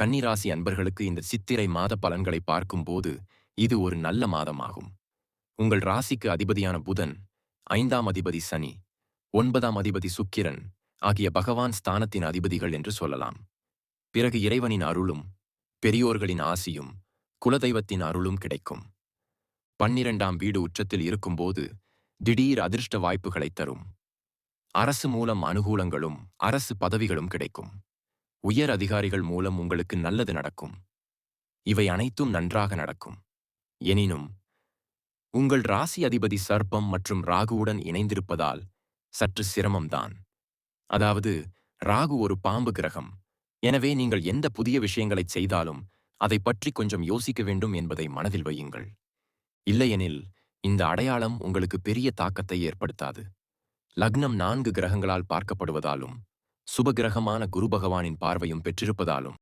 கன்னிராசி அன்பர்களுக்கு இந்த சித்திரை மாத பலன்களை பார்க்கும்போது இது ஒரு நல்ல மாதமாகும். உங்கள் ராசிக்கு அதிபதியான புதன் ஐந்தாம் அதிபதி சனி ஒன்பதாம் அதிபதி சுக்கிரன் ஆகிய பகவான் ஸ்தானத்தின் அதிபதிகள் என்று சொல்லலாம். பிறகு இறைவனின் அருளும் பெரியோர்களின் ஆசியும் குலதெய்வத்தின் அருளும் கிடைக்கும். பன்னிரண்டாம் வீடு உச்சத்தில் இருக்கும்போது திடீர் அதிர்ஷ்ட வாய்ப்புகளைத் தரும். அரசு மூலம் அனுகூலங்களும் அரசு பதவிகளும் கிடைக்கும். உயர் அதிகாரிகள் மூலம் உங்களுக்கு நல்லது நடக்கும். இவை அனைத்தும் நன்றாக நடக்கும். எனினும் உங்கள் ராசி அதிபதி சர்ப்பம் மற்றும் ராகுவுடன் இணைந்திருப்பதால் சற்று சிரமம்தான். அதாவது ராகு ஒரு பாம்பு கிரகம். எனவே நீங்கள் எந்த புதிய விஷயங்களைச் செய்தாலும் அதை பற்றி கொஞ்சம் யோசிக்க வேண்டும் என்பதை மனதில் வையுங்கள். இல்லையெனில் இந்த அடையாளம் உங்களுக்கு பெரிய தாக்கத்தை ஏற்படுத்தாது. லக்னம் நான்கு கிரகங்களால் பார்க்கப்படுவதாலும் சுபகிரகமான குரு பகவானின் பார்வையும் பெற்றிருப்பதாலும்.